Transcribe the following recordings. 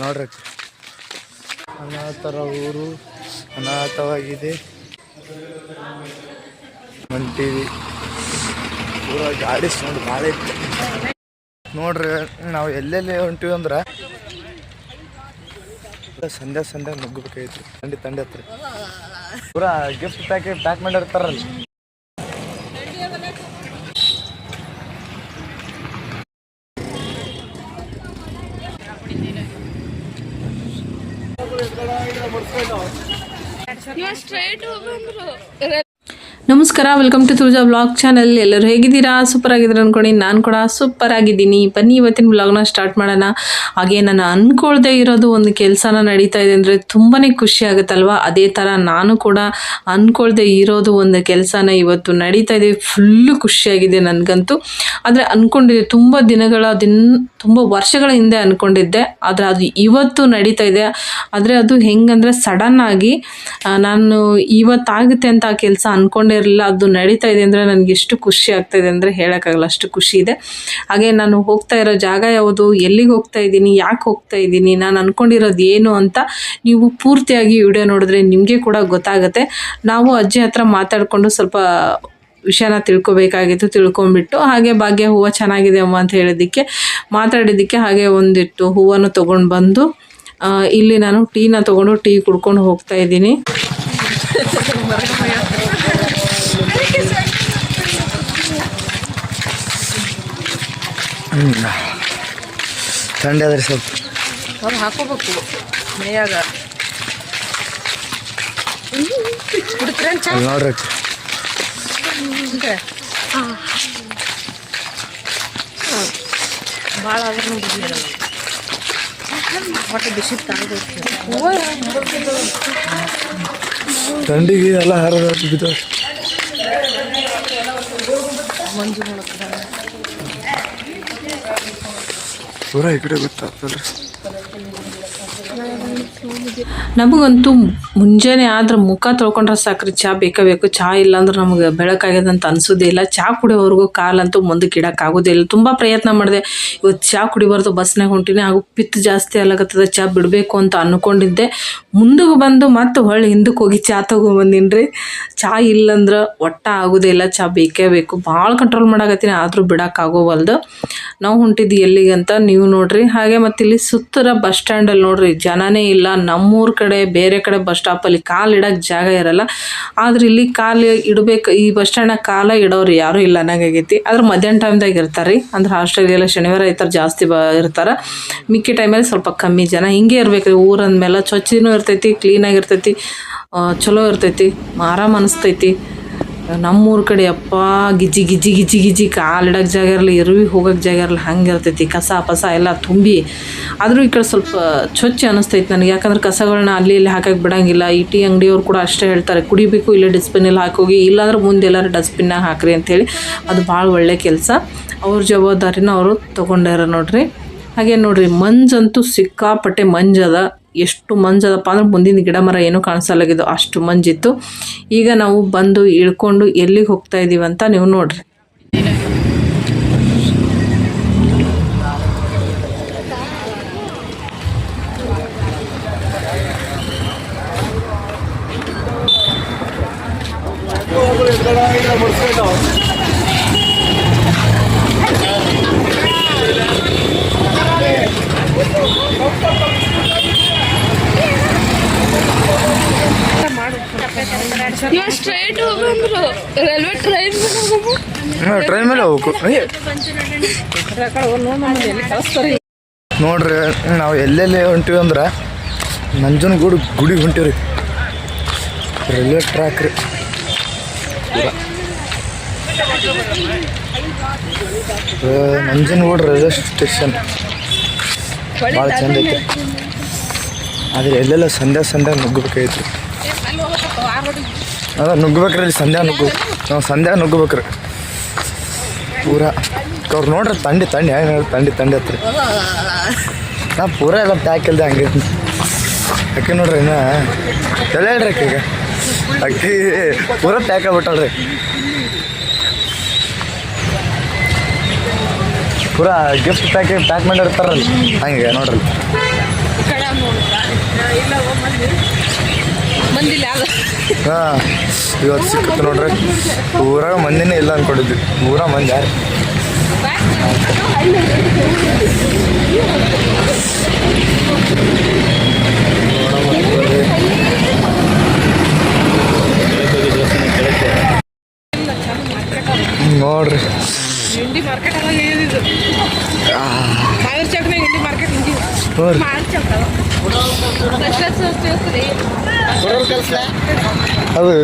ನೋಡ್ರಿ ಅನಾಥರ ಊರು, ಅನಾಥವಾಗಿದೆ. ಹೊಂಟೀವಿ ಊರ ಗಾಡಿ ಸೌಂಡ್ ಭಾಳ ಇತ್ತು ನೋಡ್ರಿ, ನಾವು ಎಲ್ಲೆಲ್ಲಿ ಹೊಂಟಿವಿ ಅಂದ್ರೆ ಸಂಧ್ಯಾ ಸಂಧ್ಯಾ ನುಗ್ಗಬೇಕಾಯ್ತು ತಂಡಿ ತಂಡಿ ಹತ್ರ. ಪೂರ ಗಿಫ್ಟ್ ಪ್ಯಾಕೆಟ್ ಪ್ಯಾಕ್ ಮಾಡಿರ್ತಾರಲ್ಲ. ಸ್ಟ್ರೈಟ್ ಬಂದ್ರು ನಮಸ್ಕಾರ welcome to Tulaja blog channel ಎಲ್ಲರೂ ಹೇಗಿದ್ದೀರಾ? ಸೂಪರ್ ಆಗಿದ್ದೀರಾ ಅಂದ್ಕೊಂಡು ನಾನು ಕೂಡ ಸೂಪರ್ ಆಗಿದ್ದೀನಿ. ಬನ್ನಿ, ಇವತ್ತಿನ ಬ್ಲಾಗ್ನ ಸ್ಟಾರ್ಟ್ ಮಾಡೋಣ. ಹಾಗೆ ನಾನು ಅಂದ್ಕೊಳ್ದೆ ಇರೋದು ಒಂದು ಕೆಲಸನ ನಡೀತಾ ಇದೆ ಅಂದರೆ ತುಂಬಾ ಖುಷಿ ಆಗುತ್ತಲ್ವ? ಅದೇ ಥರ ನಾನು ಕೂಡ ಅಂದ್ಕೊಳ್ದೆ ಇರೋದು ಒಂದು ಕೆಲಸನ ಇವತ್ತು ನಡೀತಾ ಇದೆ. ಫುಲ್ಲು ಖುಷಿಯಾಗಿದೆ ನನಗಂತೂ. ಆದರೆ ಅಂದ್ಕೊಂಡಿದ್ದೆ ತುಂಬ ದಿನಗಳ ದಿನ, ತುಂಬ ವರ್ಷಗಳ ಹಿಂದೆ ಅಂದ್ಕೊಂಡಿದ್ದೆ ಆದರೆ ಅದು ಇವತ್ತು ನಡೀತಾ ಇದೆ. ಆದರೆ ಅದು ಹೆಂಗಂದರೆ ಸಡನ್ ಆಗಿ ನಾನು ಇವತ್ತಾಗುತ್ತೆ ಅಂತ ಆ ಕೆಲಸ ಅಂದ್ಕೊಂಡೇ ಇರಲಿಲ್ಲ, ಅದು ನಡೀತಾ ಇದೆ ಅಂದರೆ ನನಗೆ ಎಷ್ಟು ಖುಷಿ ಆಗ್ತಾಯಿದೆ ಅಂದರೆ ಹೇಳೋಕ್ಕಾಗಲ್ಲ, ಅಷ್ಟು ಖುಷಿ ಇದೆ. ಹಾಗೆ ನಾನು ಹೋಗ್ತಾ ಇರೋ ಜಾಗ ಯಾವುದು, ಎಲ್ಲಿಗೆ ಹೋಗ್ತಾ ಇದ್ದೀನಿ, ಯಾಕೆ ಹೋಗ್ತಾ ಇದ್ದೀನಿ, ನಾನು ಅಂದ್ಕೊಂಡಿರೋದು ಏನು ಅಂತ ನೀವು ಪೂರ್ತಿಯಾಗಿ ವಿಡಿಯೋ ನೋಡಿದ್ರೆ ನಿಮಗೆ ಕೂಡ ಗೊತ್ತಾಗುತ್ತೆ. ನಾವು ಅಜ್ಜಿ ಹತ್ರ ಮಾತಾಡಿಕೊಂಡು ಸ್ವಲ್ಪ ವಿಷಯನ ತಿಳ್ಕೊಬೇಕಾಗಿತ್ತು ತಿಳ್ಕೊಂಬಿಟ್ಟು ಹಾಗೆ ಭಾಗ್ಯ ಹೂವು ಚೆನ್ನಾಗಿದೆ ಅಮ್ಮ ಅಂತ ಹೇಳಿದ್ದಕ್ಕೆ, ಮಾತಾಡಿದ್ದಕ್ಕೆ ಹಾಗೆ ಒಂದಿಟ್ಟು ಹೂವನ್ನು ತೊಗೊಂಡು ಬಂದು ಇಲ್ಲಿ ನಾನು ಟೀನ ತೊಗೊಂಡು ಟೀ ಕುಡ್ಕೊಂಡು ಹೋಗ್ತಾ ಇದ್ದೀನಿ. ತಂಡಿ ಅದ್ರಿ ಸ್ವಲ್ಪ. ಅವ್ರು ಹಾಕೋಬೇಕು. ಅಲ್ಲಿ ನೋಡ್ರಿ. ಭಾಳ ಆದ್ರೆ ಬಿಸಿ ತಾಗಬೇಕು ತಂಡಿಗೆ ಎಲ್ಲ ಹರಿದ ಬಿದ್ದಾವ ಮಂಜು ನೋಡಕ್ಕೆ ಪೂರ ಈ ಕಡೆ ಗೊತ್ತಾಗ್ತಲ್ರಿ ನಮಗಂತೂ ಮುಂಜಾನೆ ಆದ್ರೆ ಮುಖ ತೊಳ್ಕೊಂಡ್ರೆ ಸಾಕ್ರಿ. ಚಹಾ ಬೇಕೇ ಬೇಕು? ಚಹಾ ಇಲ್ಲಾಂದ್ರೆ ನಮಗೆ ಬೆಳಕಾಗ್ಯದ ಅಂತ ಅನ್ಸೋದೇ ಇಲ್ಲ. ಚಹಾ ಕುಡಿಯೋವರೆಗೂ ಕಾಲಂತೂ ಮುಂದಕ್ಕೆ ಇಡೋಕ್ಕಾಗೋದಿಲ್ಲ ತುಂಬ ಪ್ರಯತ್ನ ಮಾಡಿದೆ. ಇವತ್ತು ಚಹಾ ಕುಡಿಬಾರ್ದು ಬಸ್ನಾಗ ಹೊಂಟಿನಿ. ಹಾಗೂ ಪಿತ್ತು ಜಾಸ್ತಿ ಆಗತ್ತದ ಚಹಾ ಬಿಡಬೇಕು ಅಂತ ಅಂದ್ಕೊಂಡಿದ್ದೆ ಮುಂದಕ್ಕೆ ಬಂದು ಮತ್ತೆ ಹೊಳ್ಳಿ ಹಿಂದಕ್ಕೆ ಹೋಗಿ ಚಹಾ ತೊಗೊಂಬಂದಿನ್ರಿ. ಚಹಾ ಇಲ್ಲಂದ್ರೆ ಒಟ್ಟ ಇಲ್ಲ. ಚಹಾ ಬೇಕೇ ಬೇಕು. ಭಾಳ ಕಂಟ್ರೋಲ್ ಮಾಡಾಕತ್ತೀನಿ. ಆದರೂ ಬಿಡೋಕ್ಕಾಗೋವಲ್ದು ನಾವು ಹೊಂಟಿದ್ದು ಎಲ್ಲಿಗೆ ಅಂತ ನೀವು ನೋಡ್ರಿ. ಹಾಗೆ ಮತ್ತು ಇಲ್ಲಿ ಸುತ್ತರ ಬಸ್ ಸ್ಟ್ಯಾಂಡಲ್ಲಿ ನೋಡ್ರಿ. ಜನನೇ ಇಲ್ಲ. ನಮ್ಮೂರ ಕಡೆ, ಬೇರೆ ಕಡೆ ಬಸ್ ಸ್ಟಾಪಲ್ಲಿ ಕಾಲು ಇಡೋಕೆ ಜಾಗ ಇರಲ್ಲ. ಆದ್ರೆ ಇಲ್ಲಿ ಕಾಲು ಇಡಬೇಕು, ಈ ಬಸ್ ಸ್ಟ್ಯಾಂಡಾಗ ಕಾಲ ಇಡೋರು ಯಾರು ಇಲ್ಲ ಅನ್ನಂಗಾಗೈತಿ ಆದ್ರೆ ಮಧ್ಯಾಹ್ನ ಟೈಮ್ದಾಗ ಇರ್ತಾರೆ ರೀ. ಅಂದ್ರೆ ಹಾಸ್ಟೆಲ್ಗೆಲ್ಲ ಶನಿವಾರ, ಐತಾರೆ ಜಾಸ್ತಿ ಬ ಇರ್ತಾರೆ. ಮಿಕ್ಕಿ ಟೈಮಲ್ಲಿ ಸ್ವಲ್ಪ ಕಮ್ಮಿ ಜನ. ಹಿಂಗೆ ಇರ್ಬೇಕು ರೀ ಅಂದಮೇಲೆ ಸ್ವಚ್ಛನೂ ಇರ್ತೈತಿ ಕ್ಲೀನಾಗಿರ್ತೈತಿ ಚಲೋ ಇರ್ತೈತಿ, ಆರಾಮ್ ಅನಿಸ್ತೈತಿ. ನಮ್ಮೂರ ಕಡೆ ಅಪ್ಪ, ಗಿಜ್ಜಿ ಗಿಜ್ಜಿ ಗಿಜಿ ಗಿಜಿ ಕಾಲಿಡಕ್ಕೆ ಜಾಗ ಇರಲಿ ಇರುವಿ ಹೋಗಕ್ಕೆ ಜಾಗ ಇರಲಿ ಹಂಗೆ ಇರ್ತೈತಿ, ಕಸ, ಪಸ ಎಲ್ಲ ತುಂಬಿ. ಆದರೂ ಈ ಕಡೆ ಸ್ವಲ್ಪ ಸ್ವಚ್ಛ ಅನಿಸ್ತೈತಿ ನನಗೆ, ಯಾಕಂದ್ರೆ ಕಸಗಳನ್ನ ಅಲ್ಲಿ ಇಲ್ಲಿ ಹಾಕಕ್ಕೆ ಬಿಡಂಗಿಲ್ಲ. ಈ ಟೀ ಅಂಗಡಿಯವ್ರು ಕೂಡ ಅಷ್ಟೇ ಹೇಳ್ತಾರೆ, ಕುಡಿಬೇಕು ಇಲ್ಲೇ ಡಸ್ಟ್ಬಿನಲ್ಲಿ ಹಾಕೋಗಿ, ಇಲ್ಲಾಂದ್ರೆ ಮುಂದೆ ಎಲ್ಲರೂ ಡಸ್ಟ್ಬಿನ್ನಾಗ ಹಾಕ್ರಿ ಅಂತೇಳಿ. ಅದು ಭಾಳ ಒಳ್ಳೆ ಕೆಲಸ. ಅವ್ರ ಜವಾಬ್ದಾರಿನ ಅವರು ತೊಗೊಂಡಾರ ನೋಡ್ರಿ. ಹಾಗೆ ನೋಡ್ರಿ ಮಂಜಂತೂ ಸಿಕ್ಕಾಪಟ್ಟೆ ಮಂಜದ ಎಷ್ಟು ಮಂಜದಪ್ಪ ಅಂದ್ರೆ ಮುಂದಿನ ಗಿಡ ಮರ ಏನು ಕಾಣಿಸಲಾಗಿದ್ದು ಅಷ್ಟು ಮಂಜಿತ್ತು. ಈಗ ನಾವು ಬಂದು ಇಳ್ಕೊಂಡು ಎಲ್ಲಿಗೆ ಹೋಗ್ತಾ ಇದೀವಿ ಅಂತ ನೀವು ನೋಡ್ರಿ. ಟ್ರೈನ್ ಮೇಲೆ ಹೋಗ್ಬೇಕು. ನೋಡ್ರಿ, ನಾವು ಎಲ್ಲೆಲ್ಲಿ ಹೊಂಟಿವಿ ಅಂದ್ರೆ ನಂಜನಗೂಡು ಗುಡಿಗೆ ಹೊಂಟಿವ್ರಿ ರೈಲ್ವೆ ಟ್ರ್ಯಾಕ್ ರೀ. Nanjangud railway station. ಭಾಳ ಚಂದ ಐತಿ. ಆದರೆ ಎಲ್ಲೆಲ್ಲ ಸಂಧ್ಯಾ ಸಂಧ್ಯಾ ನುಗ್ಗಬೇಕಾಯ್ತು. ಅದ ನುಗ್ಬೇಕ್ರಿ ಇಲ್ಲಿ ಸಂಧ್ಯಾ ನುಗ್ಗು. ನಾವು ಸಂಧ್ಯಾ ನುಗ್ಗಬೇಕ್ರಿ. ಪೂರ. ಅವ್ರು ನೋಡ್ರಿ ತಂಡಿ ತಂಡಿ ಹೆಂಗೆ ತಂಡಿ ತಂಡಿ ಹತ್ರಿ. ನಾ ಪೂರ ಎಲ್ಲ ಪ್ಯಾಕ್ ಇಲ್ದೆ ಹಂಗೆ. ಅಕ್ಕಿ ನೋಡ್ರಿ ಇನ್ನ. ಎಲ್ಲ ಹೇಳ್ರಿ ಅಕ್ಕಿಗೆ ಅಕ್ಕಿ ಪೂರ ಪ್ಯಾಕ್ ಆಗ್ಬಿಟ್ಟಲ್ರಿ. ಪೂರ ಗಿಫ್ಟ್ ಪ್ಯಾಕ್ ಪ್ಯಾಕ್ ಮಾಡಿರ್ತಾರಲ್ಲ. ಹಂಗೆ ನೋಡ್ರಿ. ಹಾಂ ಇವತ್ತು ಸಿಕ್ಕತ್ತು ನೋಡ್ರಿ. ಊರಾಗ ಮಂದಿನೇ ಇಲ್ಲ ಅನ್ಕೊಂಡಿದ್ವಿ. ಊರ ಮಂದಿ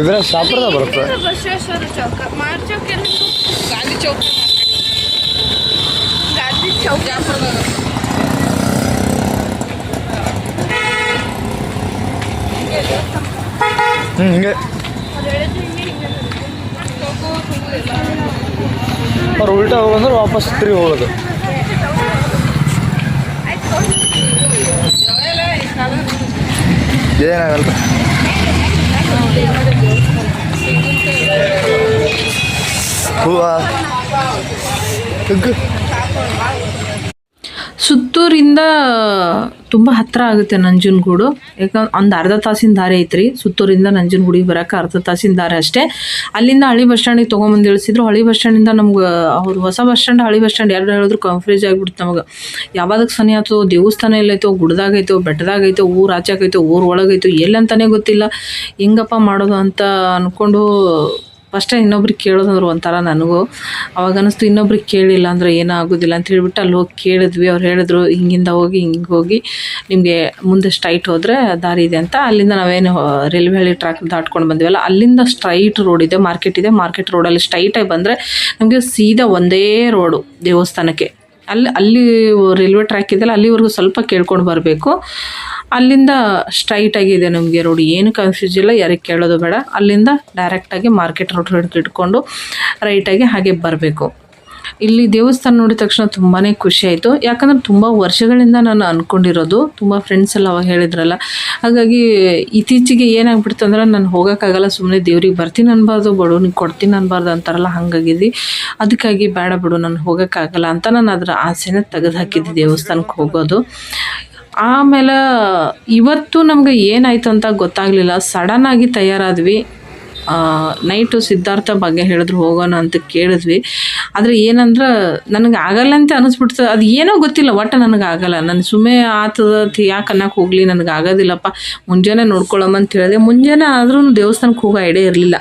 ಇದ್ರ ಶಾಪುರದ ಬರುತ್ತೆ ಬಸವೇಶ್ವರ ಚೌಕ ಮಾರ್ ಚೌಕ್ ಎಲ್ಲ ಗಾಂಧಿ ಚೌಕ್ ಗಾಂಧಿ ಚೌಕ್ ಹ್ಞೂ ಹಿಂಗೆ ಅವ್ರು ಉಲ್ಟಾ ಹೋಗಂದ್ರೆ ವಾಪಸ್ ತಿರುಗಿ ಹೋಗೋದು ಏನಾಗಲ್ಲ ಹೂವ ಹಿಗ್ಗು. ಸುತ್ತೂರಿಂದ ತುಂಬ ಹತ್ತಿರ ಆಗುತ್ತೆ ನಂಜನಗೂಡು. ಯಾಕಂದ್ರೆ ಒಂದು ಅರ್ಧ ತಾಸಿನ ದಾರಿ ಐತ್ರಿ. ಸುತ್ತೂರಿಂದ ನಂಜನಗೂಡಿಗೆ ಬರೋಕೆ ಅರ್ಧ ತಾಸಿನ ದಾರಿ ಅಷ್ಟೇ. ಅಲ್ಲಿಂದ ಹಳಿ ಬಸ್ ಸ್ಟ್ಯಾಂಡಿಗೆ ತೊಗೊಂಬಂದು ಇಳಿಸಿದ್ರು. ಹಳಿ ಬಸ್ ಸ್ಟ್ಯಾಂಡಿಂದ ನಮ್ಗೆ, ಅವ್ರು ಹೊಸ ಬಸ್ ಸ್ಟ್ಯಾಂಡ್, ಹಳಿ ಬಸ್ ಸ್ಟ್ಯಾಂಡ್ ಎರಡು ಹೇಳಿದ್ರು ಕನ್ಫ್ಯೂಸ್ ಆಗಿಬಿಡ್ತು ನಮಗೆ. ಯಾವ್ದಕ್ಕೆ ಸನಿ ಆಯ್ತು? ದೇವಸ್ಥಾನ ಎಲ್ಲೈತೋ ಗುಡ್ದಾಗೈತೋ ಬೆಟ್ಟದಾಗೈತೋ, ಊರು ಆಚೆಗೈತೋ ಊರು ಒಳಗೈತೋ ಎಲ್ಲಂತಾನೆ ಗೊತ್ತಿಲ್ಲ. ಹೆಂಗಪ್ಪ ಮಾಡೋದು ಅಂತ ಅಂದ್ಕೊಂಡು ಫಸ್ಟೇ ಇನ್ನೊಬ್ರಿಗೆ ಕೇಳೋದಂದ್ರೆ ಒಂಥರ ನನಗೂ. ಅವಾಗ ಅನ್ನಿಸ್ತು ಇನ್ನೊಬ್ರಿಗೆ ಕೇಳಿಲ್ಲ ಅಂದರೆ ಏನೂ ಆಗೋದಿಲ್ಲ ಅಂತ ಹೇಳಿಬಿಟ್ಟು ಅಲ್ಲಿ ಹೋಗಿ ಕೇಳಿದ್ವಿ. ಅವ್ರು ಹೇಳಿದ್ರು, ಹಿಂಗಿಂದ ಹೋಗಿ, ಹಿಂಗೆ ಹೋಗಿ ನಿಮಗೆ ಮುಂದೆ ಸ್ಟ್ರೈಟ್ ಹೋದರೆ ದಾರಿ ಇದೆ ಅಂತ. ಅಲ್ಲಿಂದ ನಾವೇನು ರೈಲ್ವೆ ಹಳ್ಳಿ ಟ್ರ್ಯಾಕ್ ದಾಟ್ಕೊಂಡು ಬಂದಿವಲ್ಲ. ಅಲ್ಲಿಂದ ಸ್ಟ್ರೈಟ್ ರೋಡ್ ಇದೆ ಮಾರ್ಕೆಟ್ ಇದೆ. ಮಾರ್ಕೆಟ್ ರೋಡಲ್ಲಿ ಸ್ಟ್ರೈಟಾಗಿ ಬಂದರೆ ನಮಗೆ ಸೀದಾ ಒಂದೇ ರೋಡು ದೇವಸ್ಥಾನಕ್ಕೆ. ಅಲ್ಲಿ ಅಲ್ಲಿ ರೈಲ್ವೆ ಟ್ರ್ಯಾಕ್ ಇದೆಯಲ್ಲ, ಅಲ್ಲಿವರೆಗೂ ಸ್ವಲ್ಪ ಕೇಳ್ಕೊಂಡು ಬರಬೇಕು. ಅಲ್ಲಿಂದ ಸ್ಟ್ರೈಟ್ ಆಗಿದೆ ನಮಗೆ ರೋಡ್ ಏನು ಕನ್ಫ್ಯೂಸ್ ಇಲ್ಲ, ಯಾರಿಗೆ ಕೇಳೋದು ಬೇಡ. ಅಲ್ಲಿಂದ ಡೈರೆಕ್ಟಾಗಿ ಮಾರ್ಕೆಟ್ ರೋಡ್ ಹಿಡ್ಕೊಂಡು ರೈಟಾಗಿ ಹಾಗೆ ಬರಬೇಕು. ಇಲ್ಲಿ ದೇವಸ್ಥಾನ ನೋಡಿದ ತಕ್ಷಣ ತುಂಬಾ ಖುಷಿ ಆಯಿತು. ಯಾಕಂದ್ರೆ ತುಂಬ ವರ್ಷಗಳಿಂದ ನಾನು ಅಂದ್ಕೊಂಡಿರೋದು ತುಂಬ ಫ್ರೆಂಡ್ಸ್ ಎಲ್ಲ ಅವಾಗ ಹೇಳಿದ್ರಲ್ಲ. ಹಾಗಾಗಿ ಇತ್ತೀಚೆಗೆ ಏನಾಗ್ಬಿಡ್ತು ಅಂದ್ರೆ ನಾನು ಹೋಗೋಕ್ಕಾಗಲ್ಲ ಸುಮ್ಮನೆ ದೇವ್ರಿಗೆ ಬರ್ತೀನಿ ಅನ್ಬಾರ್ದು ಬಡವನಿಗೆ ಕೊಡ್ತೀನಿ ಅನ್ಬಾರ್ದು ಅಂತಾರಲ್ಲ ಹಾಗಾಗಿದ್ದು ಅದಕ್ಕಾಗಿ ಬೇಡ ಬಿಡು, ನಾನು ಹೋಗೋಕ್ಕಾಗಲ್ಲ ಅಂತ ನಾನು ಅದರ ಆಸೆನ ತೆಗೆದು ಹಾಕಿದ್ದೆ ದೇವಸ್ಥಾನಕ್ಕೆ ಹೋಗೋದು. ಆಮೇಲೆ ಇವತ್ತು ನಮಗೆ ಏನಾಯ್ತು ಅಂತ ಗೊತ್ತಾಗಲಿಲ್ಲ. ಸಡನ್ನಾಗಿ ತಯಾರಾದ್ವಿ. ನೈಟು ಸಿದ್ಧಾರ್ಥ ಬಗ್ಗೆ ಹೇಳಿದ್ರು, ಹೋಗೋಣ ಅಂತ ಕೇಳಿದ್ವಿ. ಆದರೆ ಏನಂದ್ರೆ, ನನಗೆ ಆಗಲ್ಲ ಅಂತ ಅನಿಸ್ಬಿಡ್ತು. ಅದು ಏನೋ ಗೊತ್ತಿಲ್ಲ, ಒಟ್ಟು ನನಗೆ ಆಗಲ್ಲ. ನಾನು ಸುಮ್ಮನೆ ಆತದ ಯಾಕೆ ಅನ್ನಕ್ಕೆ ಹೋಗಲಿ, ನನಗೆ ಆಗೋದಿಲ್ಲಪ್ಪ. ಮುಂಜಾನೆ ನೋಡ್ಕೊಳ್ಳೋಮ ಅಂತ ಹೇಳಿದೆ. ಮುಂಜಾನೆ ಆದ್ರೂ ದೇವಸ್ಥಾನಕ್ಕೆ ಹೋಗೋ ಐಡಿಯಾ ಇರಲಿಲ್ಲ.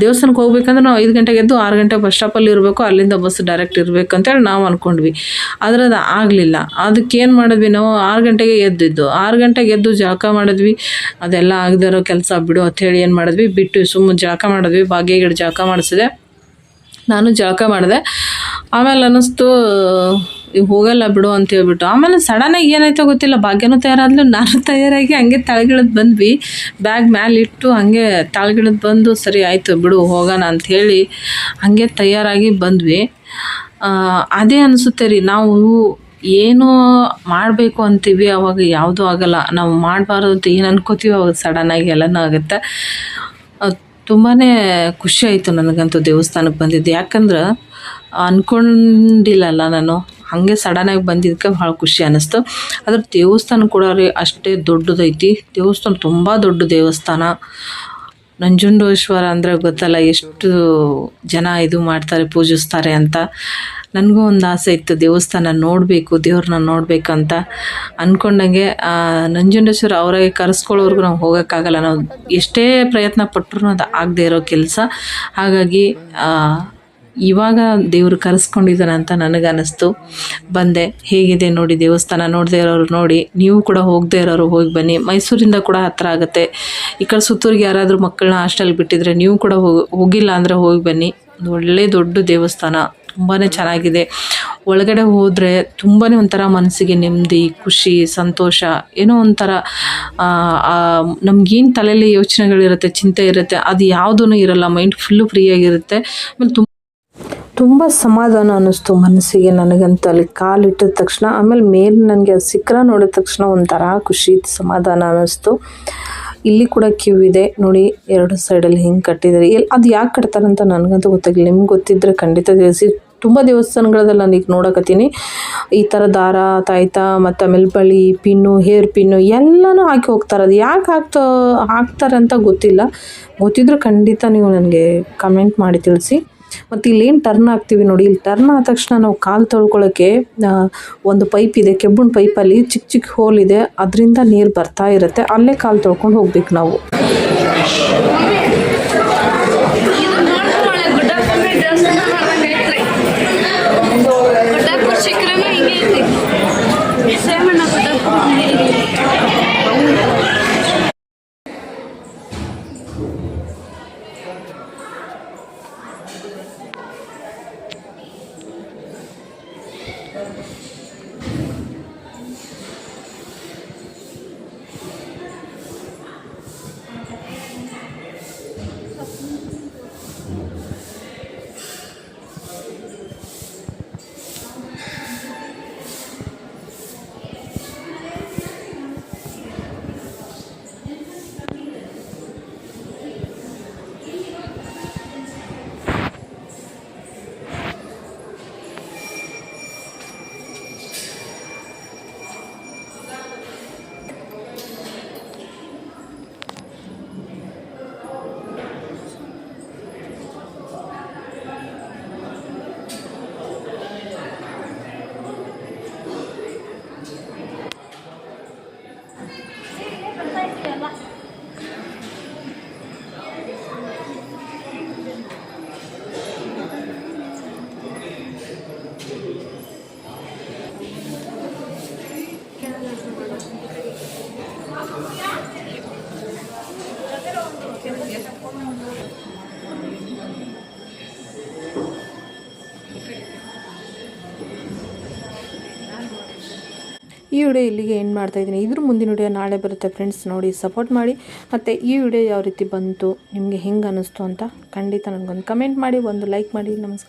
ದೇವಸ್ಥಾನಕ್ಕೆ ಹೋಗ್ಬೇಕಂದ್ರೆ ನಾವು ಐದು ಗಂಟೆಗೆ ಎದ್ದು ಆರು ಗಂಟೆ ಬಸ್ ಸ್ಟಾಪಲ್ಲಿ ಇರಬೇಕು, ಅಲ್ಲಿಂದ ಬಸ್ ಡೈರೆಕ್ಟ್ ಇರಬೇಕು ಅಂತೇಳಿ ನಾವು ಅಂದ್ಕೊಂಡ್ವಿ ಆದರೆ ಅದು ಆಗಲಿಲ್ಲ. ಅದಕ್ಕೆ ಏನು ಮಾಡಿದ್ವಿ ನಾವು? ಆರು ಗಂಟೆಗೆ ಎದ್ದಿದ್ದು. ಆರು ಗಂಟೆಗೆ ಎದ್ದು ಜಳಕ ಮಾಡಿದ್ವಿ. ಅದೆಲ್ಲ ಆಗದೆ ಇರೋ ಕೆಲಸ ಬಿಡು ಅಂಥೇಳಿ ಏನು ಮಾಡಿದ್ವಿ? ಬಿಟ್ಟು ಸುಮ್ಮನೆ ಜಳಕ ಮಾಡಿದ್ವಿ. ಭಾಗ್ಯಗಿಡ ಜಳಕ ಮಾಡಿಸಿದೆ. ನಾನು ಜಳಕ ಮಾಡಿದೆ. ಆಮೇಲೆ ಅನ್ನಿಸ್ತು ಹೋಗಲ್ಲ ಬಿಡು ಅಂತ ಹೇಳ್ಬಿಟ್ಟು. ಆಮೇಲೆ ಸಡನ್ನಾಗಿ ಏನಾಯ್ತೋ ಗೊತ್ತಿಲ್ಲ. ಭಾಗ್ಯನೂ ತಯಾರಾದ್ಲು, ನಾನು ತಯಾರಾಗಿ ಹಂಗೆ ತಳಗಿಳದ್ ಬಂದ್ವಿ. ಬ್ಯಾಗ್ ಮ್ಯಾಲೆ ಇಟ್ಟು ಹಂಗೆ ತಳಗಿಳಿದು ಬಂದು, ಸರಿ ಆಯಿತು ಬಿಡು, ಹೋಗೋಣ ಅಂಥೇಳಿ ಹಂಗೆ ತಯಾರಾಗಿ ಬಂದ್ವಿ. ಅದೇ ಅನಿಸುತ್ತೆ ರೀ, ನಾವು ಏನು ಮಾಡಬೇಕು ಅಂತೀವಿ, ಅವಾಗ ಯಾವುದೂ ಆಗಲ್ಲ. ನಾವು ಮಾಡಬಾರ್ದು ಅಂತ ಏನು ಅನ್ಕೋತೀವಿ ಅವಾಗ ಸಡನ್ನಾಗಿ ಎಲ್ಲನೂ ಆಗುತ್ತೆ. ತುಂಬಾ ಖುಷಿ ಆಯಿತು ನನಗಂತೂ ದೇವಸ್ಥಾನಕ್ಕೆ ಬಂದಿದ್ದು. ಯಾಕಂದ್ರೆ ಅಂದ್ಕೊಂಡಿಲ್ಲಲ್ಲ ನಾನು. ಹಾಗೆ ಸಡನ್ನಾಗಿ ಬಂದಿದ್ದಕ್ಕೆ ಭಾಳ ಖುಷಿ ಅನ್ನಿಸ್ತು. ಅದ್ರ ದೇವಸ್ಥಾನ ಕೂಡ ರೀ ಅಷ್ಟೇ ದೊಡ್ಡದೈತಿ. ದೇವಸ್ಥಾನ ತುಂಬ ದೊಡ್ಡ ದೇವಸ್ಥಾನ. ನಂಜುಂಡೇಶ್ವರ ಅಂದರೆ ಗೊತ್ತಲ್ಲ ಎಷ್ಟು ಜನ ಇದು ಮಾಡ್ತಾರೆ, ಪೂಜಿಸ್ತಾರೆ ಅಂತ. ನನಗೂ ಒಂದು ಆಸೆ ಇತ್ತು, ದೇವಸ್ಥಾನ ನೋಡಬೇಕು, ದೇವ್ರನ್ನ ನೋಡಬೇಕಂತ. ಅಂದ್ಕೊಂಡಂಗೆ ನಂಜುಂಡೇಶ್ವರ ಅವರಾಗೆ ಕರೆಸ್ಕೊಳ್ಳೋರ್ಗು ನಾವು ಹೋಗೋಕ್ಕಾಗಲ್ಲ. ನಾವು ಎಷ್ಟೇ ಪ್ರಯತ್ನ ಪಟ್ಟರು ಅದು ಆಗದೆ ಇರೋ ಕೆಲಸ. ಹಾಗಾಗಿ ಇವಾಗ ದೇವರು ಕರೆಸ್ಕೊಂಡಿದ್ದಾನೆ ಅಂತ ನನಗೆ ಅನ್ನಿಸ್ತು ಬಂದೆ, ಹೇಗಿದೆ ನೋಡಿ ದೇವಸ್ಥಾನ, ನೋಡದೆ ಇರೋರು ನೋಡಿ, ನೀವು ಕೂಡ ಹೋಗದೆ ಇರೋರು ಹೋಗಿ ಬನ್ನಿ. ಮೈಸೂರಿಂದ ಕೂಡ ಹತ್ತಿರ ಆಗುತ್ತೆ. ಈ ಕಡೆ ಸುತ್ತೂರಿಗೆ ಯಾರಾದರೂ ಮಕ್ಕಳನ್ನ ಹಾಸ್ಟೆಲ್ ಬಿಟ್ಟಿದ್ರೆ ನೀವು ಕೂಡ ಹೋಗಿ ಹೋಗಿಲ್ಲ ಅಂದರೆ ಹೋಗಿ ಬನ್ನಿ. ಒಳ್ಳೆ ದೊಡ್ಡ ದೇವಸ್ಥಾನ ತುಂಬಾ ಚೆನ್ನಾಗಿದೆ. ಒಳಗಡೆ ಹೋದರೆ ತುಂಬಾ ಒಂಥರ ಮನಸ್ಸಿಗೆ ನೆಮ್ಮದಿ, ಖುಷಿ, ಸಂತೋಷ, ಏನೋ ಒಂಥರ ನಮ್ಗೇನು ತಲೆಯಲ್ಲಿ ಯೋಚನೆಗಳಿರುತ್ತೆ, ಚಿಂತೆ ಇರುತ್ತೆ, ಅದು ಯಾವುದೂ ಇರಲ್ಲ. ಮೈಂಡ್ ಫುಲ್ಲು ಫ್ರೀಯಾಗಿರುತ್ತೆ. ಆಮೇಲೆ ತುಂಬ ತುಂಬ ಸಮಾಧಾನ ಅನ್ನಿಸ್ತು ಮನಸ್ಸಿಗೆ ನನಗಂತೂ ಅಲ್ಲಿ ಕಾಲಿಟ್ಟಿದ ತಕ್ಷಣ, ಆಮೇಲೆ ಮೇಲೆ ನನಗೆ ಸಿಕ್ಕರ ನೋಡಿದ ತಕ್ಷಣ ಒಂಥರ ಖುಷಿ, ಸಮಾಧಾನ ಅನ್ನಿಸ್ತು. ಇಲ್ಲಿ ಕೂಡ ಕ್ಯೂ ಇದೆ. ನೋಡಿ, ಎರಡು ಸೈಡಲ್ಲಿ ಹಿಂಗೆ ಕಟ್ಟಿದ್ದಾರೆ. ಎಲ್ಲಿ ಅದು ಯಾಕೆ ಕಟ್ತಾರಂತ ನನಗಂತೂ ಗೊತ್ತಾಗಿಲ್ಲ ನಿಮ್ಗೆ ಗೊತ್ತಿದ್ದರೆ ಖಂಡಿತ ತಿಳಿಸಿ. ತುಂಬ ದೇವಸ್ಥಾನಗಳಲ್ಲಿ ನಾನು ಈಗ ನೋಡಕತ್ತೀನಿ. ಈ ಥರ ದಾರ, ತಾಯ್ತ, ಮತ್ತು ಆಮೇಲೆ ಪಿನ್ನು, ಹೇರ್ ಪಿನ್ನು ಎಲ್ಲನೂ ಹಾಕಿ ಹೋಗ್ತಾರೆ. ಅದು ಯಾಕೆ ಹಾಕ್ತಾ, ಹಾಕ್ತಾರೆ ಅಂತ ಗೊತ್ತಿಲ್ಲ. ಗೊತ್ತಿದ್ರೂ ಖಂಡಿತ ನೀವು ನನಗೆ ಕಮೆಂಟ್ ಮಾಡಿ ತಿಳಿಸಿ. ಮತ್ತು ಇಲ್ಲೇನು ಟರ್ನ್ ಆಗ್ತೀವಿ ನೋಡಿ. ಇಲ್ಲಿ ಟರ್ನ್ ಆದ ತಕ್ಷಣ ನಾವು ಕಾಲು ತೊಳ್ಕೊಳ್ಳೋಕ್ಕೆ ಒಂದು ಪೈಪ್ ಇದೆ ಕೆಬ್ಬಣ ಪೈಪಲ್ಲಿ ಚಿಕ್ಕ ಚಿಕ್ಕ ಹೋಲ್ ಇದೆ. ಅದರಿಂದ ನೀರು ಬರ್ತಾ ಇರುತ್ತೆ. ಅಲ್ಲೇ ಕಾಲು ತೊಳ್ಕೊಂಡು ಹೋಗ್ಬೇಕು ನಾವು. ಈ ವಿಡಿಯೋ ಇಲ್ಲಿಗೆ ಏನು ಮಾಡ್ತಾ ಇದ್ದೀನಿ. ಇದ್ರ ಮುಂದಿನ ವಿಡಿಯೋ ನಾಳೆ ಬರುತ್ತೆ ಫ್ರೆಂಡ್ಸ್ ನೋಡಿ ಸಪೋರ್ಟ್ ಮಾಡಿ. ಮತ್ತು ಈ ವಿಡಿಯೋ ಯಾವ ರೀತಿ ಬಂತು, ನಿಮಗೆ ಹೆಂಗೆ ಅನ್ನಿಸ್ತು ಅಂತ ಖಂಡಿತ ನನಗೊಂದು ಕಮೆಂಟ್ ಮಾಡಿ, ಒಂದು ಲೈಕ್ ಮಾಡಿ. ನಮಸ್ಕಾರ.